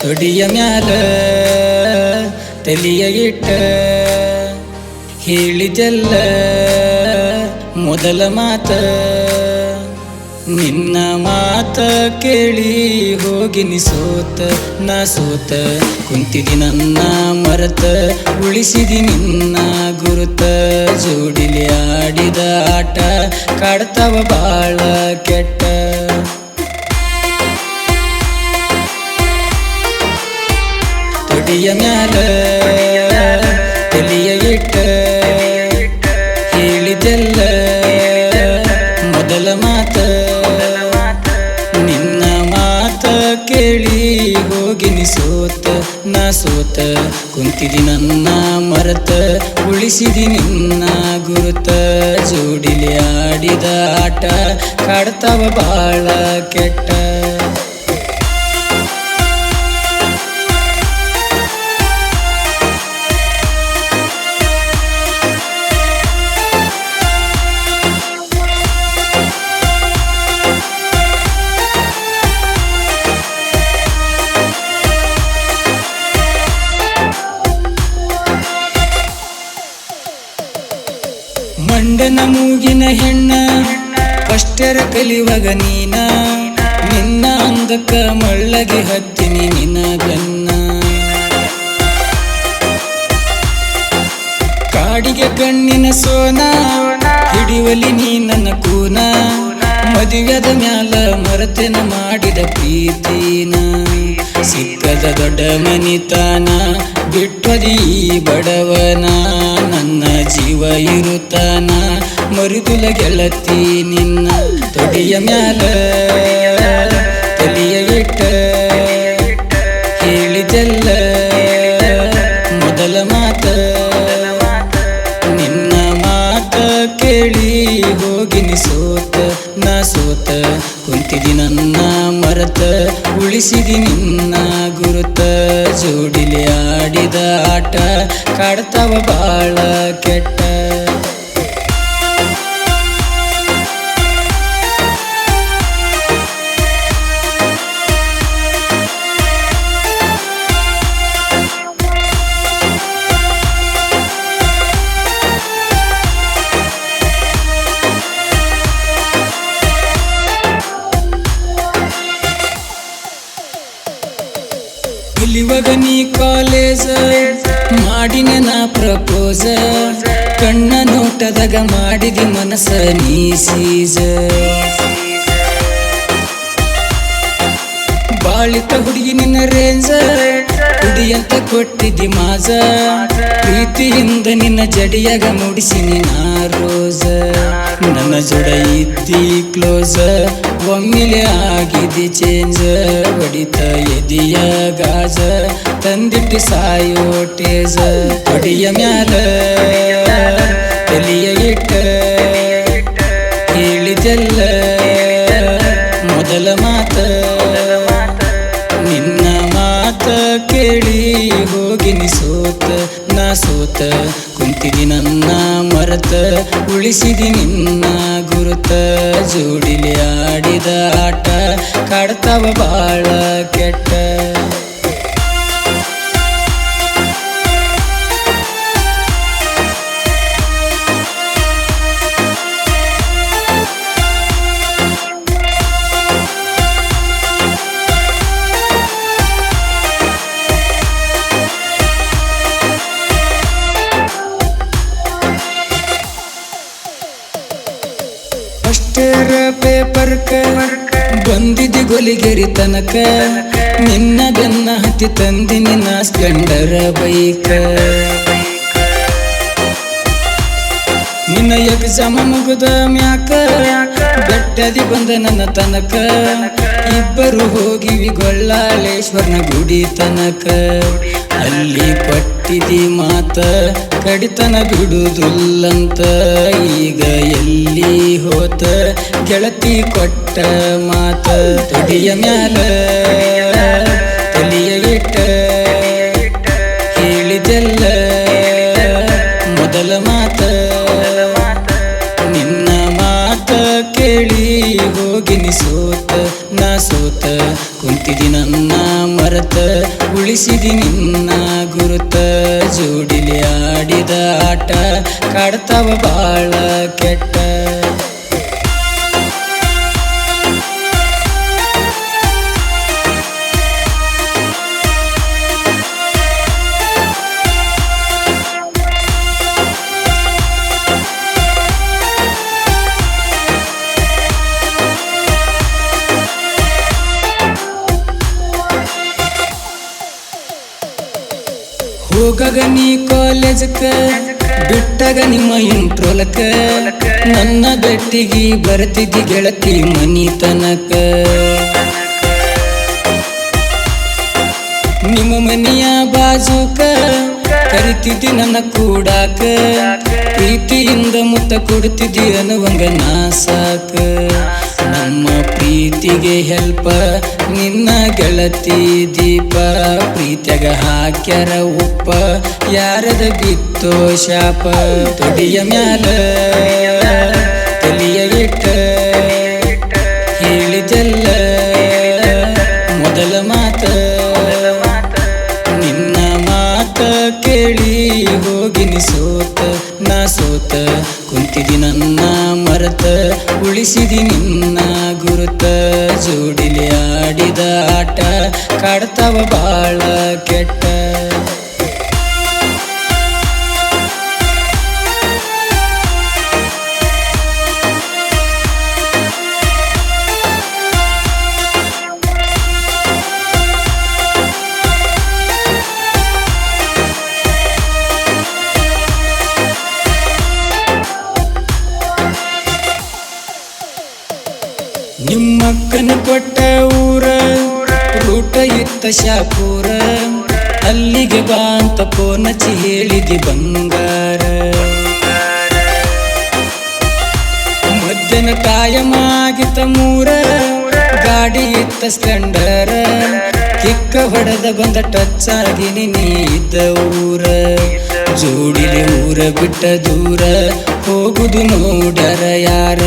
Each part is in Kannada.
ತೊಡಿಯ ಮ್ಯಾಲ ತಲಿಯ ಇಟ್ಟ ಹೇಳಿದೆಲ್ಲ ಮೊದಲ ಮಾತ. ನಿನ್ನ ಮಾತ ಕೇಳಿ ಹೋಗಿನಿ ಸೋತ ನಾ ಸೋತ ಕುಂತಿದಿ ನನ್ನ ಮರತ, ಉಳಿಸಿದಿ ನಿನ್ನ ಗುರುತ. ಜೋಡಿಲಿ ಆಡಿದ ಆಟ, ಕಾಡ್ತಾವ ಬಾಳ ಕೆಟ್ಟ. ತೊಡಿಯ ಮ್ಯಾಲ ತಲಿಯ ಇಟ್ಟ ಹೇಳಿದೆಲ್ಲ ಮೊದಲ ಮಾತ. ನಿನ್ನ ಮಾತ ಕೇಳಿ ಹೋಗಿನಿ ಸೋತ ನಾ ಸೋತ ಕುಂತಿದಿ ನನ್ನ ಮರತ, ಉಳಿಸಿದಿ ನಿನ್ನ ಗುರುತ. ಜೋಡಿಲಿ ಆಡಿದ ಆಟ, ಕಾಡ್ತಾವ ಬಾಳ ಕೆಟ್ಟ. ಕಲಿಯುವಾಗ ನೀನ. ನಿನ್ನ ಅಂದಕ್ಕ ಮಳ್ಳಗೆ ಹತ್ತಿನಿ ನಿನ್ನ ಬೆನ್ನ ಕಾಡಿಗೆ ಕಣ್ಣಿನ ಸೋನ, ಹಿಡಿವಲಿ ನೀ ನನ್ನ ಕೂನ. ಮದುವೆದ ಮ್ಯಾಲ ಮರತೆನ ಮಾಡಿದ ಪ್ರೀತಿನ. ಸಿಕ್ಕದ ದೊಡ್ಡ ಮನಿತಾನ ಬಿಟ್ಟದಿ ಬಡವನ, ನನ್ನ ಜೀವ ಇರುತ್ತಾನ. ಮರುದುಲ ಗೆಳತಿ ನಿನ್ನ ತೊಡಿಯ ಮ್ಯಾಲ ತಲಿಯ ಇಟ್ಟ ಉಳಿಸಿದಿ ನಿನ್ನ ಗುರುತ. ಜೋಡಿಲಿ ಆಡಿದ ಆಟ ಕಾಡ್ತಾವ ಬಾಳ ಕೆಟ್ಟ. ಇಲ್ಲಿವಾಗ ನೀ ಕಾಲೇಜ, ಮಾಡಿನ ನಾ ಪ್ರಪೋಸ ಕಣ್ಣ ನೋಟದಾಗ ಮಾಡಿದಿ ಮನಸ್ಸ ನೀ ಸೀಸ ಬಾಳಿತ ಹುಡುಗಿ ನಿನ್ನ ರೇಂಜ ಹುಡಿಯಂತ ಕೊಟ್ಟಿದ್ದಿ ಮಾಜ. ಪ್ರೀತಿಯಿಂದ ನಿನ್ನ ಜಡಿಯಾಗ ಮುಡಿಸಿನಿ ನಾ ರೋಜ. ನನ್ನ ಜೊಡ ಇದ್ದಿ ಕ್ಲೋಸ ಒಮ್ಮಿಲೆ ಆಗಿದ್ದಿ ಚೇಂಜ. ಹೊಡಿತ ಎದಿಯ ಗಾಜ. ತಂದಿಟ್ಟು ಸಾಯೋ ಟೇಜ. ಹೊಡಿಯ ಮ್ಯಾಲ ತಲಿಯ ಇಟ್ಟ ಮರತ ಉಳಿಸಿದಿ ನಿನ್ನ ಗುರುತ. ಜೋಡಿಲಿ ಆಡಿದ ಆಟ. ಕಾಡ್ತಾವ ಬಾಳ ಕೆಟ್ಟ. ಗೊಲಿಗೆರಿ ತನಕ ನಿನ್ನ ಬೆನ್ನ ಹತ್ತಿ ತಂದಿ ನಿನ್ನ ಸ್ಪ್ಲೆಂಡರ ಬೈಕ. ನಿನ್ನ ಎಕ್ಸಾಮ ಮುಗಿದ ಮ್ಯಾಕ ಬೆಟ್ಟದಿ ಬಂದ ನನ್ನ ತನಕ ಇಬ್ಬರು ಹೋಗಿವಿ ಗೊಳ್ಳಾಳೇಶ್ವರನ ಗುಡಿ ತನಕ. ಅಲ್ಲಿ ಪಟ್ಟಿದಿ ಮಾತ ಕಡಿತನ ಬಿಡುವುದಿಲ್ಲಂತ ಈಗ ಎಲ್ಲಿ ಹೋತ? ಗೆಳತಿ ಕೊಟ್ಟ ಮಾತ ತಡಿಯ ಮ್ಯಾಲ, ತಲಿಯ ಇಟ್ಟ ಹೇಳಿದೆಲ್ಲ ಮೊದಲ ಮಾತ. ನಿನ್ನ ಮಾತ ಕೇಳಿ ಹೋಗಿನಿ ಸೋತ ನಾ ಸೋತ ಕುಂತಿದಿ ನನ್ನ ಮರತ, ಉಳಿಸಿದಿ ನಿನ್ನ ಗುರುತ ಜೋಡಿಲಿ ಆಡಿದ ಆಟ ಕಾಡ್ತಾವ ಬಾಳ ಕೆಟ್ಟ. ನೀ ಕಾಲೇಜಕ್ಕ, ಬಿಟ್ಟಾಗ ನಿಮ್ಮ ಇಂಟ್ರೋಲಕ ನನ್ನ ಬೆಟ್ಟಿಗೆ ಬರ್ತಿದ್ದಿ ಗೆಳತಿ ಮನಿ ತನಕ ನಿಮ್ಮ ಮನೆಯ ಬಾಜುಕ ಕರಿತಿದ್ದಿ ನನ್ನ ಕೂಡಾಕ. ಪ್ರೀತಿಯಿಂದ ಮುತ್ತ ಕೊಡ್ತಿದ್ದಿ ಅನ್ನುವಂಗ ನಾ ಸಾಕ. ನಮ್ಮ ಪ್ರೀತಿಗೆ ಹೆಲ್ಪ ನಿನ್ನ ಗೆಳತಿ ದೀಪ ಪ್ರೀತಿಯಾಗ ಹಾಕ್ಯಾರ ಉಪ್ಪ. ಯಾರದ ಬಿತ್ತೋ ಶಾಪ, ತೊಡಿಯ ಮ್ಯಾಲ. ತಲಿಯ ಇಟ್ಟ ಹೇಳಿದೆಲ್ಲ ಮೊದಲ ಮಾತ, ನಿನ್ನ ಮಾತ ಕೇಳಿ ಹೋಗಿನಿ ಸೋತ ನಾ ಸೋತ. ಕುಂತಿದಿ ನನ್ನ ಮರತ, ಉಳಿಸಿದಿ ಕಾಡ್ತಾವ ಬಾಳ ಕೆಟ್ಟ ನಿಮ್ಮಕ್ಕನ ಕೊಟ್ಟ ಊರ ರೂಟ ಇತ್ತ ಶಾಪೂರ. ಅಲ್ಲಿಗೆ ಬಾ ಅಂತ ಪೋನಚಿ ಹೇಳಿದಿ ಬಂಗಾರ. ಮಧ್ಯಾಹ್ನ ಕಾಯಮಾಗಿತ ಮೂರ, ಗಾಡಿ ಇತ್ತ ಸ್ಕಂಡರ ಕಿಕ್ಕ ಹೊಡೆದ ಬಂದ ಟಚ್ ಆಗಿನಿ ನೀ ಊರ. ಜೋಡಿಲಿ ಊರ ಬಿಟ್ಟ ದೂರ, ಹೋಗುದು ನೋಡರ ಯಾರ?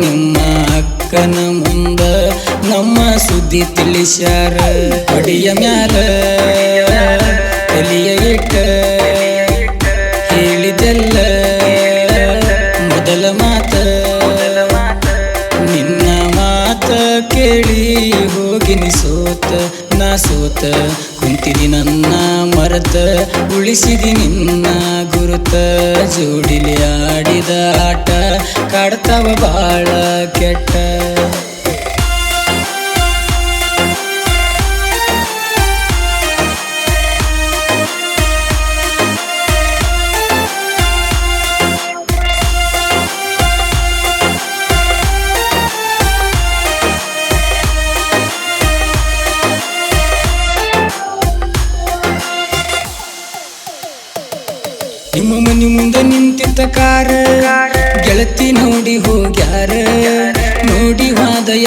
ನಿಮ್ಮ ಅಕ್ಕನ ಮುಂದ ನಮ್ಮ ಸುದ್ದಿ ತಿಳಿಸ್ಯಾರ. ಅಡಿಯ ಮ್ಯಾಲ ತಲಿಯ ಇಟ್ಟ ಹೇಳಿದೆಲ್ಲ. ಮೊದಲ ಮಾತ ನಿನ್ನ ಮಾತ ಕೇಳಿ ಹೋಗಿನಿ ಸೋತ ನಾ ಸೋತ ಕುಂತಿದಿ ನನ್ನ ಮರತ ಉಳಿಸಿದಿ ನಿನ್ನ ಗುರುತ. ಜೋಡಿಲಿ ಆಡಿದ ಆಟ ಕಾಡ್ತಾವ ಬಾಳ ಕೆಟ್ಟ.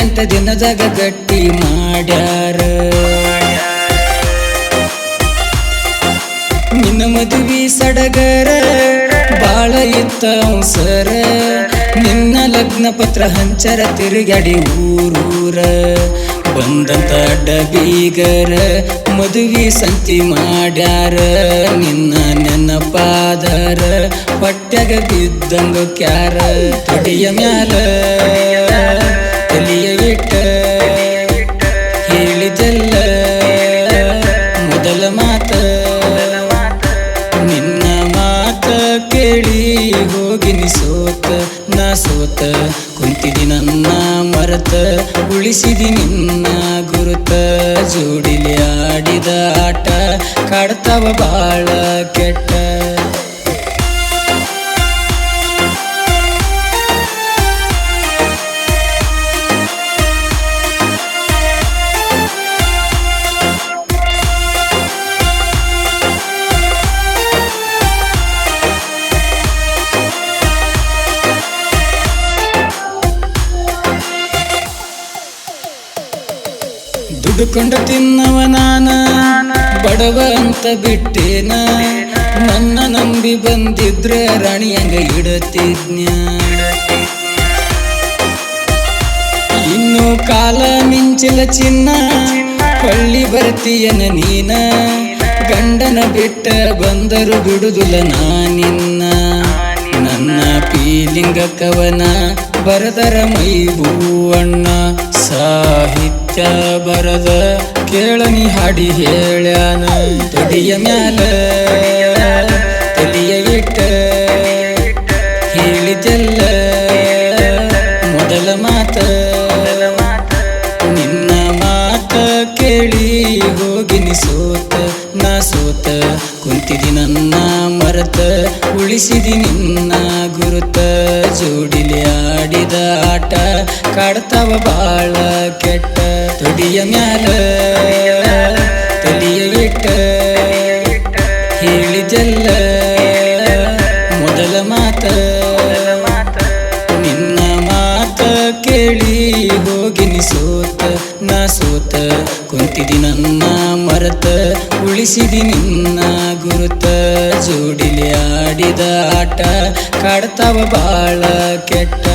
ಎಂಟ ದಿನದಾಗ ಗಟ್ಟಿ ಮಾಡ್ಯಾರ? ನಿನ್ನ ಮದುವೆ ಸಡಗರ, ಬಾಳ ಇತ್ತ ಸರ ನಿನ್ನ ಲಗ್ನ ಪತ್ರ ಹಂಚರ ತಿರುಗಾಡಿ ಊರೂರ. ಬಂದಂತ ಅಡ್ಡ ಬೀಗರ ಮದುವೆ ಸಂತಿ ಮಾಡ್ಯಾರ. ನಿನ್ನ ನೆನಪಾದರ ಹೊಟ್ಯಾಗ ಬಿದ್ದಂಗ ಕ್ಯಾರ. ತೊಡಿಯ ಮ್ಯಾಲ. ಉಳಿಸಿದಿ ನಿನ್ನ ಗುರುತ. ಜೋಡಿಲಿ ಆಡಿದ ಆಟ ಕಾಡ್ತಾವ ಬಾಳ ಕೆಟ್ಟ. ದುಡ್ಕೊಂಡು ತಿನ್ನವ ನಾನ. ಬಡವ ಅಂತ ಬಿಟ್ಟೇನ. ನನ್ನ ನಂಬಿ ಬಂದಿದ್ರೆ ರಾಣಿಯಂಗ ಇಡತಿದ್ನ ಇನ್ನು ಕಾಲ ಮಿಂಚಿಲ ಚಿನ್ನ. ಕಳ್ಳಿ ಬರ್ತೀಯನ ನೀನ. ಗಂಡನ ಬಿಟ್ಟ ಬಂದರು ಬಿಡುದಿಲ್ಲ ನಾನಿನ್ನ ನನ್ನ. ಪೀಲಿಂಗ ಕವನ ಬರದರ ಮೈ ಭೂವಣ್ಣ, ಸಾಹಿತ್ಯ. ಬರದ ಕೇಳನಿ ಹಾಡಿ ಹೇಳ್ಯಾನ. ತಡಿಯ ಮ್ಯಾಲ, ತಡಿಯ ಇಟ್ಟ ಹೇಳಿದೆಲ್ಲ ಮೊದಲ ಮಾತ, ನಿನ್ನ ಮಾತ ಕೇಳಿ ಹೋಗಿನಿ ಸೋತ, ನಾ ಸೋತ. ಕುಂತಿದಿ ನನ್ನ ಮರತ, ಉಳಿಸಿದಿ ನಿನ್ನ ಗುರುತ. ಜೋಡಿಲಿ ಆಡಿದ ಆಟ, ಕಾಡ್ತಾವ ಬಾಳ ಕೆಟ್ಟ ತೊಡಿಯ ಮ್ಯಾಲ, ತಲಿಯ ಇಟ್ಟ ಹೇಳಿದೆಲ್ಲ ಮೊದಲ ಮಾತ. ನಿನ್ನ ಮಾತ ಕೇಳಿ ಹೋಗಿನಿ ಸೋತ ನಾ ಸೋತ ಕುಂತಿದಿ ನನ್ನ ಮರತ, ಉಳಿಸಿದಿ ನಿನ್ನ ಗುರುತ. ಜೋಡಿಲಿ ಆಡಿದ ಆಟ, ಕಾಡ್ತಾವ ಬಾಳ ಕೆಟ್ಟ.